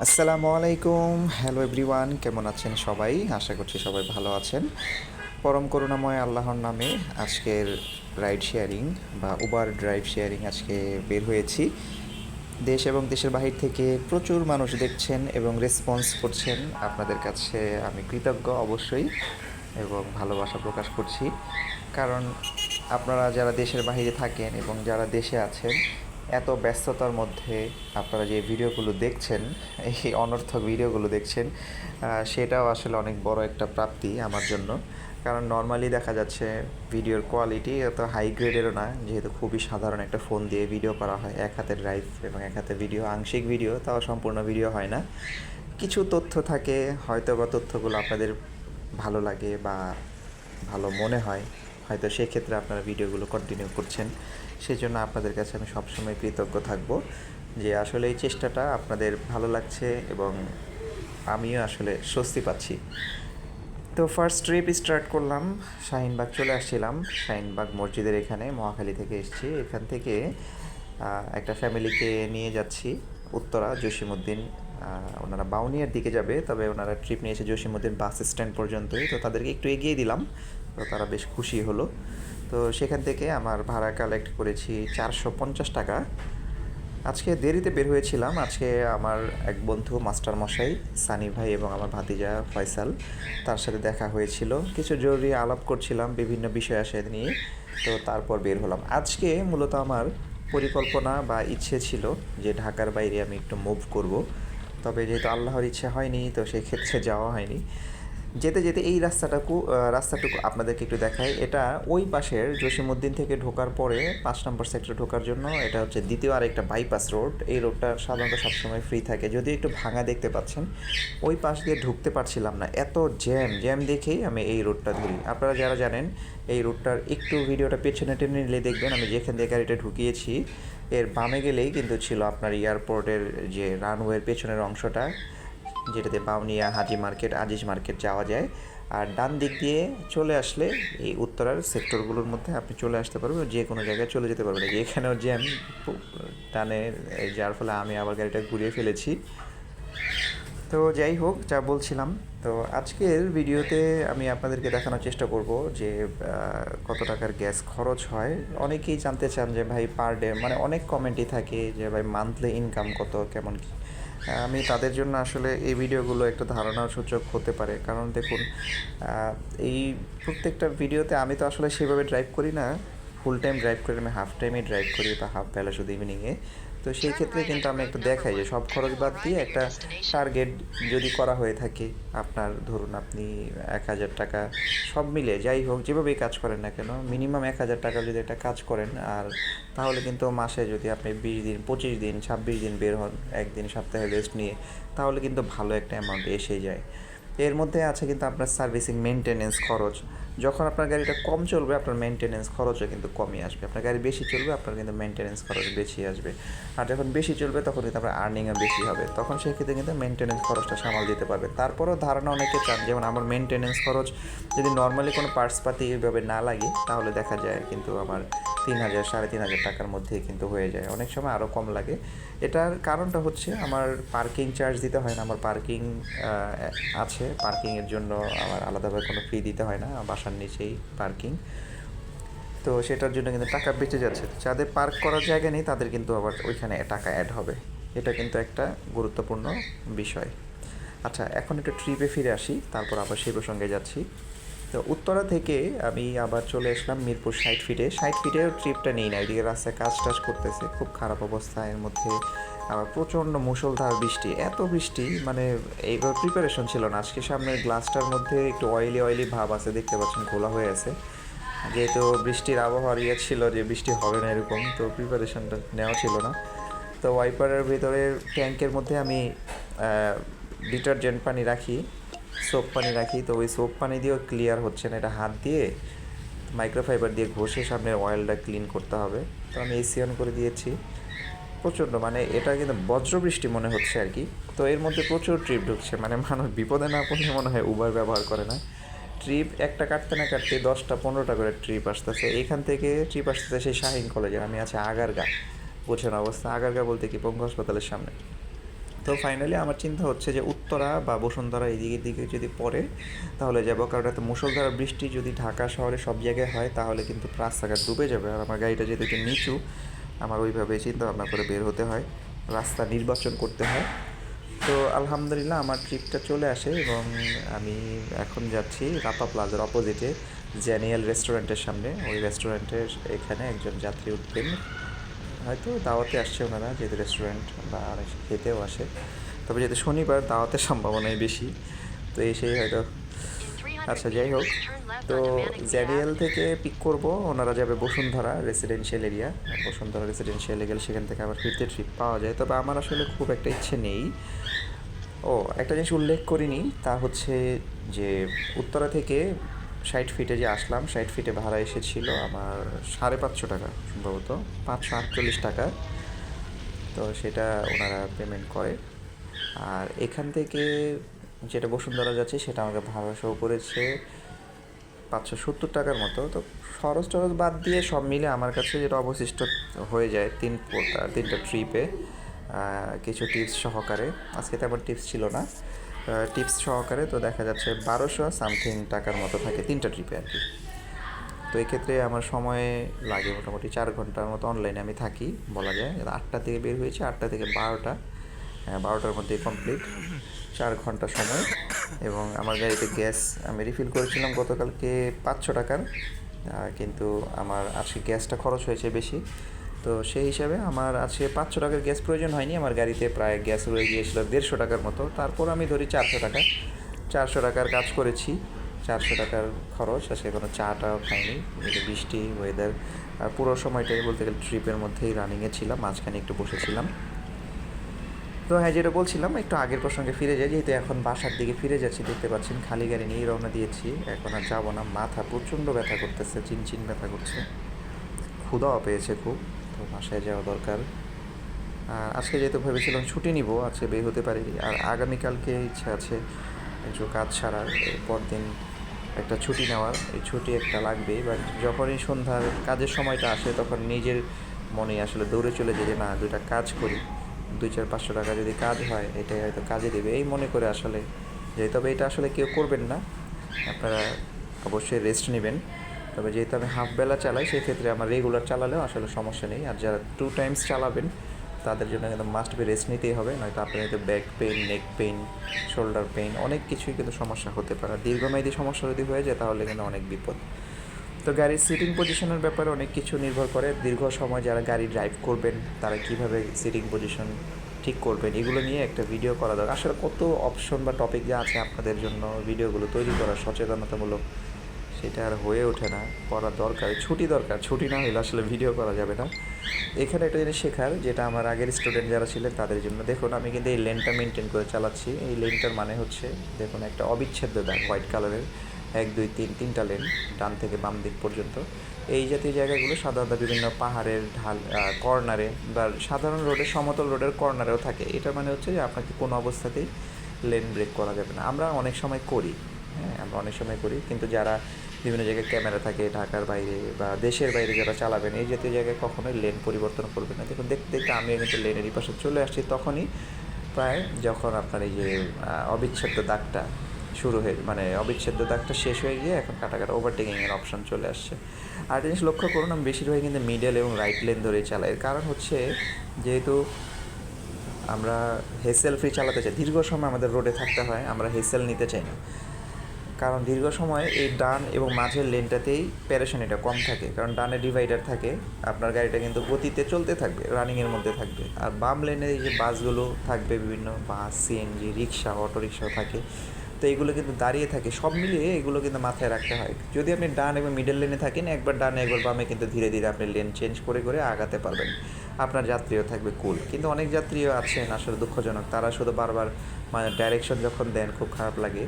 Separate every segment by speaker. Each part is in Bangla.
Speaker 1: আসসালামু আলাইকুম। হ্যালো এভরিওয়ান কেমন আছেন সবাই? আশা করছি সবাই ভালো আছেন। পরম করুণাময় আল্লাহর নামে আজকের রাইড শেয়ারিং বা উবার ড্রাইভ শেয়ারিং আজকে বের হয়েছি। দেশ এবং দেশের বাহির থেকে প্রচুর মানুষ দেখছেন এবং রেসপন্স করছেন। আপনাদের কাছে আমি কৃতজ্ঞ অবশ্যই এবং ভালোবাসা প্রকাশ করছি। কারণ আপনারা যারা দেশের বাইরে থাকেন এবং যারা দেশে আছেন এত ব্যস্ততার মধ্যে আপনারা যে ভিডিওগুলো দেখছেন, এই অনর্থক ভিডিওগুলো দেখছেন সেটাও আসলে অনেক বড় একটা প্রাপ্তি আমার জন্য। কারণ নর্মালি দেখা যাচ্ছে ভিডিওর কোয়ালিটি এত হাই গ্রেডেরও না, যেহেতু খুবই সাধারণ একটা ফোন দিয়ে ভিডিও করা হয়, এক হাতের ড্রাইভ এবং এক হাতে ভিডিও আংশিক ভিডিও তাও সম্পূর্ণ ভিডিও হয় না। কিছু তথ্য থাকে হয়তো বা তথ্যগুলো আপনাদের ভালো লাগে বা ভালো মনে হয়, হয়তো সেক্ষেত্রে আপনারা ভিডিওগুলো কন্টিনিউ করছেন। সেই জন্য আপনাদের কাছে আমি সবসময় কৃতজ্ঞ থাকব যে আসলে এই চেষ্টাটা আপনাদের ভালো লাগছে এবং আমিও আসলে স্বস্তি পাচ্ছি। তো ফার্স্ট ট্রিপ স্টার্ট করলাম, শাহিনবাগ চলে আসছিলাম, শাহিনবাগ মসজিদের এখানে, মহাখালী থেকে এসেছি। এখান থেকে একটা ফ্যামিলিকে নিয়ে যাচ্ছি, উত্তরা জসিমুদ্দিন ওনারা বাউনিয়ার দিকে যাবে, তবে ওনারা ট্রিপ নিয়ে এসে জসিমুদ্দিন বাস স্ট্যান্ড পর্যন্তই, তো তাদেরকে একটু এগিয়ে দিলাম, তো তারা বেশ খুশি হলো। তো সেখান থেকে আমার ভাড়া কালেক্ট করেছি চারশো পঞ্চাশ টাকা। আজকে দেরিতে বের হয়েছিলাম। আজকে আমার এক বন্ধু, মাস্টার মশাই, সানি ভাই এবং আমার ভাতিজা ফয়সাল, তার সাথে দেখা হয়েছিল। কিছু জরুরি আলাপ করছিলাম, বিভিন্ন বিষয় আসে নিয়ে। তো তারপর বের হলাম। আজকে মূলত আমার পরিকল্পনা বা ইচ্ছে ছিল যে ঢাকার বাইরে আমি একটু মুভ করব। তবে যেহেতু আল্লাহর ইচ্ছে হয়নি, তো সেই ক্ষেত্রে যাওয়া হয়নি। যেতে যেতে এই রাস্তাটাকু রাস্তাটুকু আপনাদেরকে একটু দেখাই। এটা ওই পাশের জসিমুদ্দিন থেকে ঢোকার পরে পাঁচ নম্বর সেক্টরে ঢোকার জন্য এটা হচ্ছে দ্বিতীয় আর একটা বাইপাস রোড এই রোডটা সাধারণত সবসময় ফ্রি থাকে। যদিও একটু ভাঙা দেখতে পাচ্ছেন, ওই পাশ দিয়ে ঢুকতে পারছিলাম না। এত জ্যাম জ্যাম দেখেই আমি এই রোডটা ধরি। আপনারা যারা জানেন, এই রোডটার একটু ভিডিওটা পেছনে টেনে নিলে দেখবেন, আমি যেখান দিয়ে গাড়িটা ঢুকিয়েছি, এর বামে গেলেই কিন্তু ছিল আপনার এয়ারপোর্টের যে রানওয়ের পেছনের অংশটা। যেটাতে বাউনিয়া হাজি মার্কেট, আজিজ মার্কেট যাওয়া যায়। আর ডান দিক দিয়ে চলে আসলে এই উত্তরার সেক্টরগুলোর মধ্যে আপনি চলে আসতে পারবেন যে কোনো জায়গায় চলে যেতে পারবেন। এখানেও জ্যাম টানে যার ফলে আমি আবার গাড়িটা ঘুরিয়ে ফেলেছি। তো যাই হোক, যা বলছিলাম। তো আজকের ভিডিওতে আমি আপনাদেরকে দেখানোর চেষ্টা করব যে কত টাকার গ্যাস খরচ হয়। অনেকেই জানতে চান যে, ভাই পার ডে মানে অনেক কমেন্টই থাকে যে, ভাই মান্থলি ইনকাম কত, কেমন কি? আমি তাদের জন্য আসলে এই ভিডিওগুলো একটা ধারণার সূচক হতে পারে। কারণ দেখুন এই প্রত্যেকটা ভিডিওতে আমি তো আসলে সেভাবে ড্রাইভ করি না। ফুল টাইম ড্রাইভ করি আমি হাফ টাইমে ড্রাইভ করি, বা হাফ বেলা শুধু ইভিনিংয়ে তো সেই ক্ষেত্রে কিন্তু আমি একটু দেখাই যে সব খরচ বাদ দিয়ে একটা টার্গেট যদি করা হয়ে থাকে, আপনার ধরুন আপনি এক হাজার টাকা সব মিলে যাই হোক, যেভাবেই কাজ করেন না কেন মিনিমাম এক হাজার টাকা যদি একটা কাজ করেন, আর তাহলে কিন্তু মাসে যদি আপনি বিশ দিন, পঁচিশ দিন, ছাব্বিশ দিন বের হন, একদিন সপ্তাহে রেস্ট নিয়ে, তাহলে কিন্তু ভালো একটা অ্যামাউন্ট এসে যায়। এর মধ্যে আছে কিন্তু আপনার সার্ভিসিং মেনটেনেন্স খরচ। যখন আপনার গাড়িটা কম চলবে, আপনার মেনটেনেন্স খরচও কিন্তু কমই আসবে। আপনার গাড়ি বেশি চলবে, আপনার কিন্তু মেনটেনেন্স খরচ বেশি আসবে। আর যখন বেশি চলবে, তখন কিন্তু আপনার আর্নিংও বেশি হবে। তখন সেই ক্ষেত্রে কিন্তু মেনটেনেন্স খরচটা সামাল দিতে পারবে। তারপরেও ধারণা অনেকে চান যেমন আমার মেনটেনেন্স খরচ যদি নর্মালি কোনো পার্টসপাতি এইভাবে না লাগে, তাহলে দেখা যায় কিন্তু আমার তিন হাজার, সাড়ে তিন হাজার টাকার মধ্যে কিন্তু হয়ে যায়। অনেক সময় আরও কম লাগে। এটার কারণটা হচ্ছে, আমার পার্কিং চার্জ দিতে হয় না। আমার পার্কিং আছে। পার্কিংয়ের জন্য আমার আলাদাভাবে কোনো ফি দিতে হয় না। আমার বাসার নিচেই পার্কিং তো সেটার জন্য কিন্তু টাকা বেঁচে যাচ্ছে। যাদের পার্ক করার জায়গা নেই, তাদের কিন্তু আবার ওইখানে টাকা অ্যাড হবে। এটা কিন্তু একটা গুরুত্বপূর্ণ বিষয়। আচ্ছা এখন একটু ট্রিপে ফিরে আসি, তারপর আবার সেই প্রসঙ্গে যাচ্ছি। তো উত্তরা থেকে আমি আবার চলে আসলাম মিরপুর ষাট ফিটে। ষাট ফিটেও ট্রিপটা নেই না, এদিকে রাস্তায় কাজ টাজ করতেছে, খুব খারাপ অবস্থা। এর মধ্যে আবার প্রচণ্ড মুষলধার বৃষ্টি, এত বৃষ্টি মানে এইভাবে প্রিপারেশন ছিল না। আজকে সামনের গ্লাসটার মধ্যে একটু অয়েলি অয়েলি ভাব আছে, দেখতে পাচ্ছেন খোলা হয়ে আছে। যেহেতু বৃষ্টির আবহাওয়ার ইয়ে ছিল যে বৃষ্টি হবে না এরকম, তো প্রিপারেশনটা নেওয়া ছিল না। তো ওয়াইপারের ভিতরে ট্যাঙ্কের মধ্যে আমি ডিটারজেন্ট পানি রাখি। সোপ পানি রাখি। তো ওই সোপ পানি দিয়েও ক্লিয়ার হচ্ছে না। এটা হাত দিয়ে মাইক্রোফাইবার দিয়ে ঘষে সামনের অয়েলটা ক্লিন করতে হবে। তো আমি এসি অন করে দিয়েছি। প্রচণ্ড মানে এটা কিন্তু বজ্রবৃষ্টি মনে হচ্ছে আর কি। তো এর মধ্যে প্রচুর ট্রিপ ঢুকছে। মানে মানুষ বিপদে না পড়লে মনে হয় উবার ব্যবহার করে না। ট্রিপ একটা কাটতে না কাটতে দশটা, পনেরোটা করে ট্রিপ আসতেছে। এখান থেকে ট্রিপ আসতেছে সেই শাহিন কলেজে আমি আছি আগারগা। বুঝছেন অবস্থা। আগারগা বলতে কি? পঙ্গু হাসপাতালের সামনে। তো ফাইনালি আমার চিন্তা হচ্ছে যে উত্তরা বা বসুন্ধরা এদিকের দিকে যদি পড়ে, তাহলে যাব। কারণ এত মুসলধারা বৃষ্টি যদি ঢাকা শহরে সব জায়গায় হয়, তাহলে কিন্তু রাস্তাঘাট ডুবে যাবে। আর আমার গাড়িটা যেহেতু একটু নিচু, আমার ওইভাবে চিন্তা ভাবনা করে বের হতে হয়। রাস্তা নির্বাচন করতে হয়। তো আলহামদুলিল্লাহ আমার ট্রিপটা চলে আসে এবং আমি এখন যাচ্ছি রাপা প্লাজার অপোজিটে জ্যানিয়াল রেস্টুরেন্টের সামনে। ওই রেস্টুরেন্টের এখানে একজন যাত্রী উঠবেন। হয়তো দাওয়াতে আসছে ওনারা, যেহেতু রেস্টুরেন্ট বা অনেক খেতেও আসে। তবে যেহেতু শনিবার দাওয়াতের সম্ভাবনাই বেশি, তো এসেই হয়তো আচ্ছা যাই হোক। তো জ্যারিয়াল থেকে পিক করব, ওনারা যাবে Bashundhara residential area Bashundhara residential গেলে সেখান থেকে আবার ফিরতে ট্রিপ পাওয়া যায়। তবে আমার আসলে খুব একটা ইচ্ছে নেই। ও, একটা জিনিস উল্লেখ করিনি, তা হচ্ছে যে উত্তরা থেকে ষাট ফিটে যে আসলাম, ষাট ফিটে ভাড়া এসেছিল আমার সাড়ে পাঁচশো টাকা সম্ভবত, পাঁচশো আটচল্লিশ টাকা। তো সেটা ওনারা পেমেন্ট করে। আর এখান থেকে যেটা বসুন্ধরা যাচ্ছে, সেটা আমাকে ভাড়া শো করেছে পাঁচশো সত্তর টাকার মতো। তো খরচ টরচ বাদ দিয়ে সব মিলে আমার কাছে যেটা অবশিষ্ট হয়ে যায়, তিন তিনটা ট্রিপে কিছু টিপস সহকারে। আজকে তেমন টিপস ছিল না। টিপস সহকারে তো দেখা যাচ্ছে বারোশো সামথিং টাকার মতো থাকে তিনটা ট্রিপে আর কি। তো এক্ষেত্রে আমার সময় লাগে মোটামুটি চার ঘণ্টার মতো অনলাইনে আমি থাকি, বলা যায়। আটটা থেকে বের হয়েছে, আটটা থেকে বারোটা বারোটার মধ্যে কমপ্লিট চার ঘণ্টা সময়। এবং আমার গাড়িতে গ্যাস আমি রিফিল করেছিলাম গতকালকে পাঁচশো টাকার কিন্তু আমার আজকে গ্যাসটা খরচ হয়েছে বেশি। তো সেই হিসাবে আমার আজকে পাঁচশো টাকার গ্যাস প্রয়োজন হয়নি, আমার গাড়িতে প্রায় গ্যাস রয়ে গিয়েছিল দেড়শো টাকার মতো। তারপর আমি ধরি চারশো টাকা চারশো টাকার কাজ করেছি, চারশো টাকার খরচ, আজকে কোনো চাটাও খাইনি বৃষ্টি ওয়েদার আর পুরো সময়টাই বলতে গেলে ট্রিপের মধ্যেই রানিংয়ে ছিলাম, মাঝখানে একটু বসেছিলাম। তো হ্যাঁ যেটা বলছিলাম, একটু আগের প্রসঙ্গে ফিরে যাই, যেহেতু এখন বাসার দিকে ফিরে যাচ্ছি, দেখতে পাচ্ছেন খালি গাড়ি নিয়েই রওনা দিয়েছি। এখন আর যাব না, মাথা প্রচণ্ড ব্যথা করতেছে, চিনচিন ব্যথা করছে। ক্ষুদাও পেয়েছে খুব। তো বাসায় যাওয়া দরকার। আর আজকে যেহেতু ভেবেছিলাম ছুটি নিব, আজকে বের হতে পারি। আর আগামীকালকে ইচ্ছা আছে একটু কাজ ছাড়ার পরদিন একটা ছুটি নেওয়ার। এই ছুটি একটা লাগবে বা যখনই সন্ধ্যার কাজের সময়টা আসে, তখন নিজের মনে আসলে দৌড়ে চলে যে, না, দুইটা কাজ করি। দুই চার পাঁচশো টাকা যদি কাজ হয়, এটাই হয়তো কাজে দেবে। এই মনে করে আসলে যে তবে এটা আসলে কেউ করবেন না। আপনারা অবশ্যই রেস্ট নেবেন। তবে যেহেতু আমি হাফ বেলা চালাই সেই ক্ষেত্রে আমার রেগুলার চালালেও আসলে সমস্যা নেই। আর যারা টু টাইমস চালাবেন, তাদের জন্য কিন্তু মাস্ট বি রেস্ট নিতেই হবে। নয়তো আপনার হয়তো back pain neck pain shoulder pain অনেক কিছুই কিন্তু সমস্যা হতে পারে। দীর্ঘমেয়াদী সমস্যা যদি হয়ে যায়, তাহলে কিন্তু অনেক বিপদ। তো গাড়ির সিটিং পজিশনের ব্যাপারে অনেক কিছু নির্ভর করে। দীর্ঘ সময় যারা গাড়ি ড্রাইভ করবেন, তারা কীভাবে সিটিং পজিশন ঠিক করবেন, এগুলো নিয়ে একটা ভিডিও করা দরকার। আসলে কত অপশন বা টপিক যা আছে আপনাদের জন্য ভিডিওগুলো তৈরি করা সচেতনতামূলক সেটা আর হয়ে ওঠে না করা দরকার, ছুটি দরকার, ছুটি না হলে আসলে ভিডিও করা যাবে না। এখানে একটা জিনিস শেখার, যেটা আমার আগের স্টুডেন্ট যারা ছিলেন তাদের জন্য, দেখুন আমি কিন্তু এই লেনটা মেনটেন করে চালাচ্ছি, এই লেনটার মানে হচ্ছে, দেখুন একটা অবিচ্ছেদ্য দাগ হোয়াইট কালারের এক, দুই, তিন, তিনটা লেন ডান থেকে বাম দিক পর্যন্ত। এই জাতীয় জায়গাগুলো সাধারণত বিভিন্ন পাহাড়ের ঢাল কর্নারে বা সাধারণ রোডের সমতল রোডের কর্নারেও থাকে। এটা মানে হচ্ছে যে আপনাকে কোনো অবস্থাতেই লেন ব্রেক করা যাবে না। আমরা অনেক সময় করি হ্যাঁ আমরা অনেক সময় করি, কিন্তু যারা বিভিন্ন জায়গায় ক্যামেরা থাকে ঢাকার বাইরে বা দেশের বাইরে যারা চালাবেন, এই জাতীয় জায়গায় কখনোই লেন পরিবর্তন করবে না। দেখুন, দেখতে দেখতে আমি কিন্তু লেনের পাশে চলে আসছি। তখনই প্রায় যখন আপনার এই যে অবিচ্ছেদ্য দাগটা শুরু হয়ে মানে অবিচ্ছেদ্য দাগটা শেষ হয়ে গিয়ে এখন কাটা কাটা ওভারটেকিংয়ের অপশন চলে আসছে। আর জিনিস লক্ষ্য করুন, আমি বেশিরভাগই কিন্তু মিডল এবং রাইট লেন ধরেই চালাই। কারণ হচ্ছে যেহেতু আমরা হেসেল ফ্রি চালাতে চাই, দীর্ঘ সময় আমাদের রোডে থাকতে হয়, আমরা হেসেল নিতে চাই না। কারণ দীর্ঘ সময় এই ডান এবং মাঝের লেনটাতেই প্যারেশানিটা কম থাকে, কারণ ডানে ডিভাইডার থাকে, আপনার গাড়িটা কিন্তু গতিতে চলতে থাকবে, রানিংয়ের মধ্যে থাকবে। আর বাম লেনে এই যে বাসগুলো থাকবে, বিভিন্ন বাস সিএনজি রিক্সা অটো রিক্সাও থাকে, তো এগুলো কিন্তু দাঁড়িয়ে থাকে, সব মিলিয়ে এগুলো কিন্তু মাথায় রাখতে হয়। যদি আপনি ডান এবং মিডল লেনে থাকেন, একবার ডানে, একবার বামে কিন্তু ধীরে ধীরে আপনি লেন চেঞ্জ করে করে আগাতে পারবেন। আপনার যাত্রীও থাকবে কুল কিন্তু অনেক যাত্রীও আছেন আসলে দুঃখজনক, তারা শুধু বারবার মানে ডাইরেকশন যখন দেন, খুব খারাপ লাগে।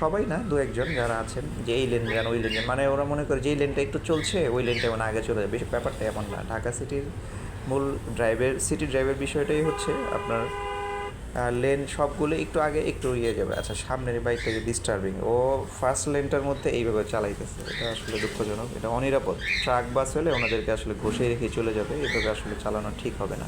Speaker 1: সবাই না, দু একজন যারা আছেন, যে এই লেন যান ওই লেন মানে ওরা মনে করে যে এই লেনটা একটু চলছে, ওই লেনটা মানে আগে চলে যাবে ব্যাপারটা এমন না। ঢাকা সিটির মূল ড্রাইভের সিটি ড্রাইভের বিষয়টাই হচ্ছে আপনার লেন সবগুলো একটু আগে একটু ইয়ে যাবে। আচ্ছা সামনের বাইকটা যে ডিস্টার্বিং ও ফার্স্ট লেনটার মধ্যে এইভাবে চালাইতেছে। এটা আসলে দুঃখজনক। এটা অনিরাপদ। ট্রাক বাস হলে ওনাদেরকে আসলে ঘষে রেখে চলে যাবে। এভাবে আসলে চালানো ঠিক হবে না।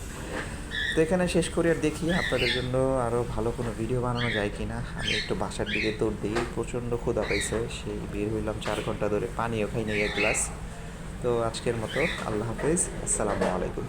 Speaker 1: তো এখানে শেষ করি আর দেখি আপনাদের জন্য আরও ভালো কোনো ভিডিও বানানো যায় কি না আমি একটু বাসার দিকে দৌড় দিই, প্রচণ্ড ক্ষুদা পাইছে। সেই বের হইলাম চার ঘণ্টা ধরে, পানিও খাই নেই এক গ্লাস। তো আজকের মতো, আল্লাহ হাফিজ, আসসালামু আলাইকুম।